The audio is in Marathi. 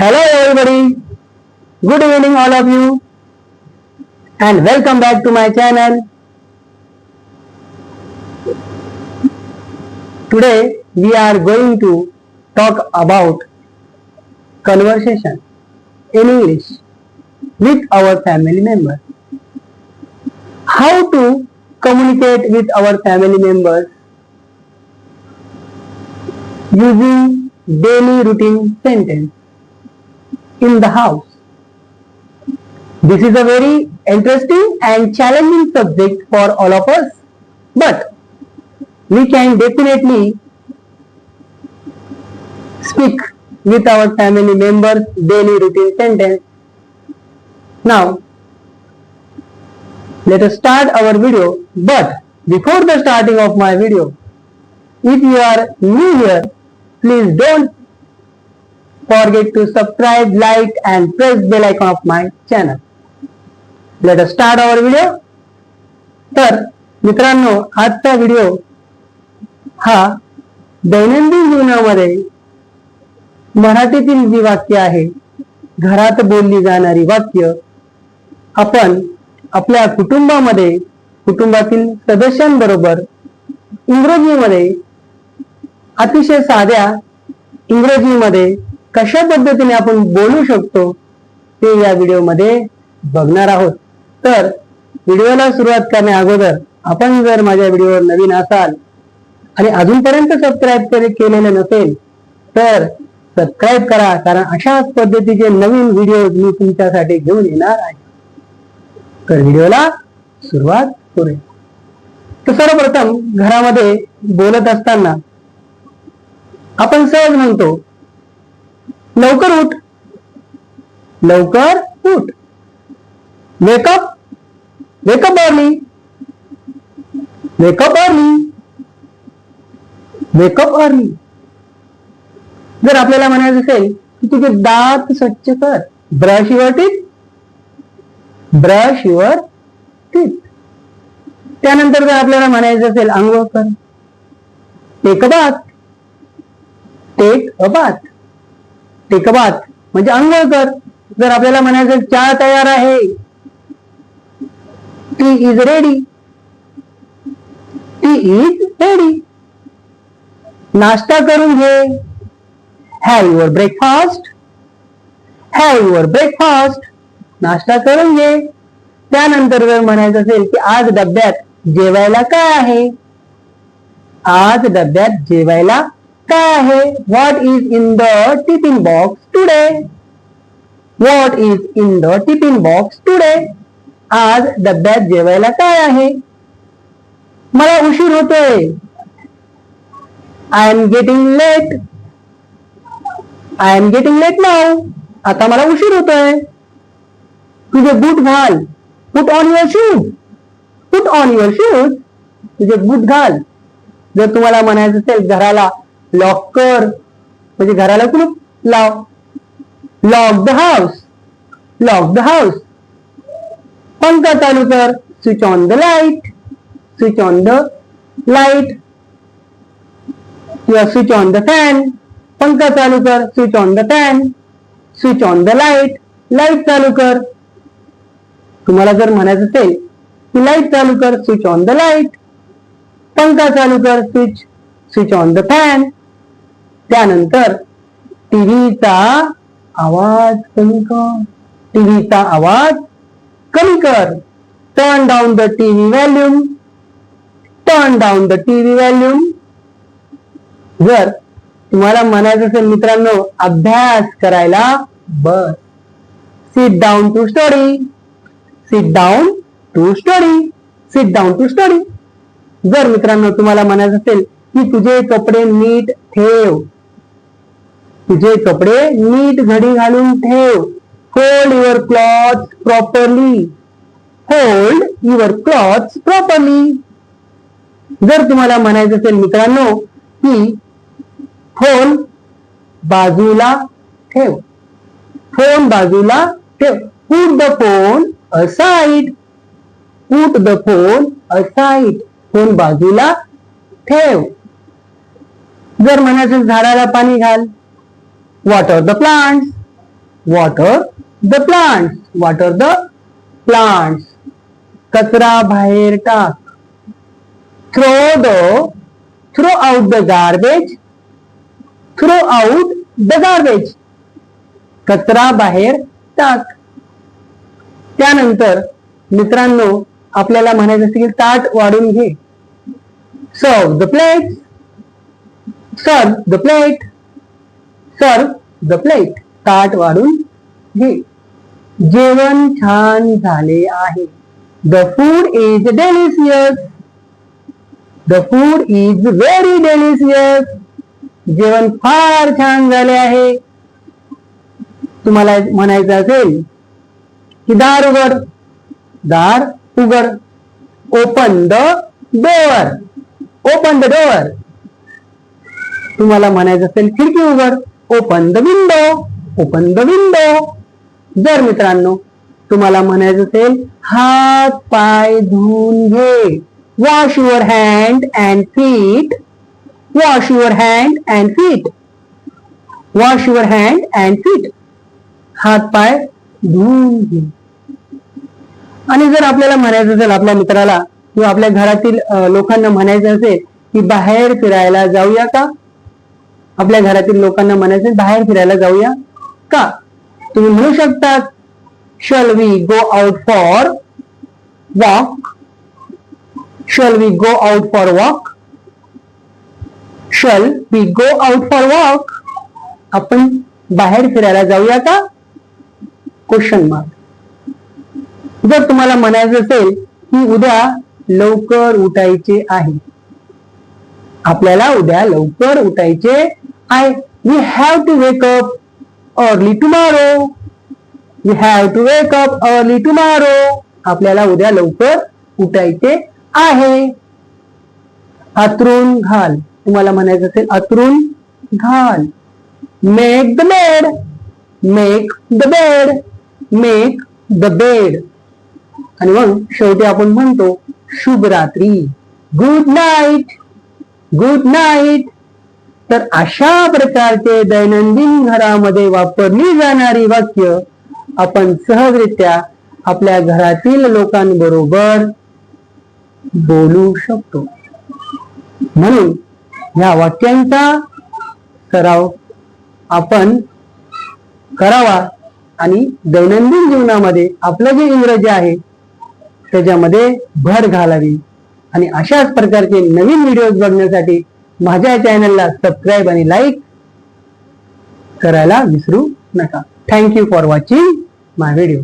Hello everybody. Good evening all of you. And welcome back to my channel. Today we are going to talk about conversation in English with our family members. How to communicate with our family members using daily routine sentence in the house. This is a very interesting and challenging subject for all of us, but we can definitely speak with our family members daily routine sentence. Now, let us start our video, but before the starting of my video, if you are new here, please don't forget to subscribe, like and press bell icon of my channel. Let us start our video. तर मित्रांनो आजचा व्हिडिओ हा दैनंदिन जीवनामध्ये मराठीतील जी वाक्य आहे घरात बोलली जाणारी वाक्य आपण आपल्या कुटुंबामध्ये कुटुंबातील सदस्यांबरोबर इंग्रजीमध्ये अतिशय साध्या इंग्रजीमध्ये कशा पद्धतीने आपण बोलू शकतो ते या व्हिडिओमध्ये बघणार आहोत. तर व्हिडिओला सुरुवात करण्या अगोदर आपण जर माझ्या व्हिडिओवर नवीन असाल आणि अजूनपर्यंत सबस्क्राईब केलेले नसेल तर सबस्क्राईब करा कारण अशाच पद्धतीचे नवीन व्हिडिओ मी तुमच्यासाठी घेऊन येणार आहे. तर व्हिडिओला सुरुवात करूया. तर सर्वप्रथम घरामध्ये बोलत असताना आपण सहज म्हणतो लवकर उठ. लवकर उठ. Wake up wake up early wake up early wake up early जर आपल्याला म्हणायचं असेल की तुझे दात स्वच्छ कर. Brush your teeth brush your teeth त्यानंतर जर आपल्याला म्हणायचं असेल आंघोळ कर. Take a bath take a bath take a म्हणजे आंघोळ कर. जर आपल्याला म्हणायचं चहा तयार आहे. Tea is ready tea is ready नाश्ता करून घे. Have your breakfast have your breakfast नाश्ता करून घे. त्यानंतर जर म्हणायचं असेल की आज डब्यात जेवायला काय आहे? आज डब्यात जेवायला काय आहे what is in the tiffin box today what is in the tiffin box today आज डब्यात जेवायला काय आहे? मला उशीर होतोय. I am getting late I am getting late नाव आता मला उशीर होतोय. तुझे बूट घाल. Put on your shoes put on your shoes तुझे बूट घाल. जर तुम्हाला म्हणायचं असेल घराला लॉक कर। म्हणजे घराला कुलूप लाव lock the house lock the house पंखा चालू कर switch on the light switch on the light किंवा स्विच ऑन द फॅन पंखा चालू कर switch on the fan switch on the light light चालू कर। तुम्हाला जर म्हणायचं असेल की लाईट चालू कर स्विच ऑन द लाईट पंखा चालू कर switch switch on the fan त्यानंतर टीव्हीचा आवाज कमी कर. टीव्हीचा आवाज कमी कर. Turn down the TV volume turn down the TV volume जर तुम्हाला म्हणायचं असेल मित्रांनो अभ्यास करायला बस. Sit down to study sit down to study sit down to study जर मित्रांनो तुम्हाला म्हणायचं असेल की तुझे कपडे नीट ठेव. तुझे कपडे नीट घडी घालून ठेव. Hold your cloth properly hold your cloth properly जर तुम्हाला म्हणायचं असेल मित्रांनो की फोन बाजूला ठेव. फोन बाजूला ठेव. Put the phone aside put the phone aside phone बाजूला ठेव. जर म्हणायचं झाडाला पाणी घाल. Water the plant water the plants water the plants कचरा बाहेर टाक. Throw the throw out the garbage throw out the garbage कचरा बाहेर टाक. त्यानंतर मित्रांनो आपल्याला म्हणायचं असेल की ताट वाढून घे. Serve the plate serve the plate serve the plate ताट वाढून घे. जेवण छान झाले आहे. The food is delicious the food is very delicious जेवण फार छान झाले आहे. तुम्हाला म्हणायचं असेल की दार उघड. दार उघड. Open the door open the door तुम्हाला म्हणायचं असेल खिडकी उघड. Open the window open the window जर मित्रांनो तुम्हाला म्हणायचं असेल हात पाय धुवून घे. Wash your hand and feet wash your hand and feet wash your hand and feet हात पाय धुवून घे. आणि जर आपल्याला म्हणायचं असेल आपल्या मित्राला किंवा आपल्या घरातील लोकांना म्हणायचं असेल की बाहेर फिरायला जाऊया का? आपल्या घरातील लोकांना म्हणायचं बाहेर फिरायला जाऊया का? तुम्ही म्हणू शकता shall we go out for walk shall we go out for walk shall we go out for walk आपण बाहेर फिरायला जाऊया का? क्वेश्चन मार्क जर तुम्हाला म्हणायचं असेल की उद्या लवकर उठायचे आहे. आपल्याला उद्या लवकर उठायचे I we have to wake up early tomorrow. We have to wake up early tomorrow. आपल्याला उद्या लवकर उठायचे आहे. अतरून घाल. तुम्हाला म्हणायचं असेल अतरून घाल. Make the bed make the bed make the bed आणि मग शेवटी आपण म्हणतो शुभ रात्री गुड नाईट गुड नाईट तर अशा प्रकारचे दैनंदिन घरामध्ये वापरली जाणारी वाक्य आपण सहजरित्या आपल्या घरातील लोकांबरोबर बोलू शकतो. म्हणून या वाक्यांचा सराव आपण करावा आणि दैनंदिन जीवनामध्ये आपलं जे इंग्रजी आहे त्याच्यामध्ये भर घालावी. आणि अशाच प्रकारचे नवीन व्हिडिओज बघण्यासाठी माझ्या चॅनलला सबस्क्राईब आणि लाईक करायला विसरू नका. Thank you for watching my video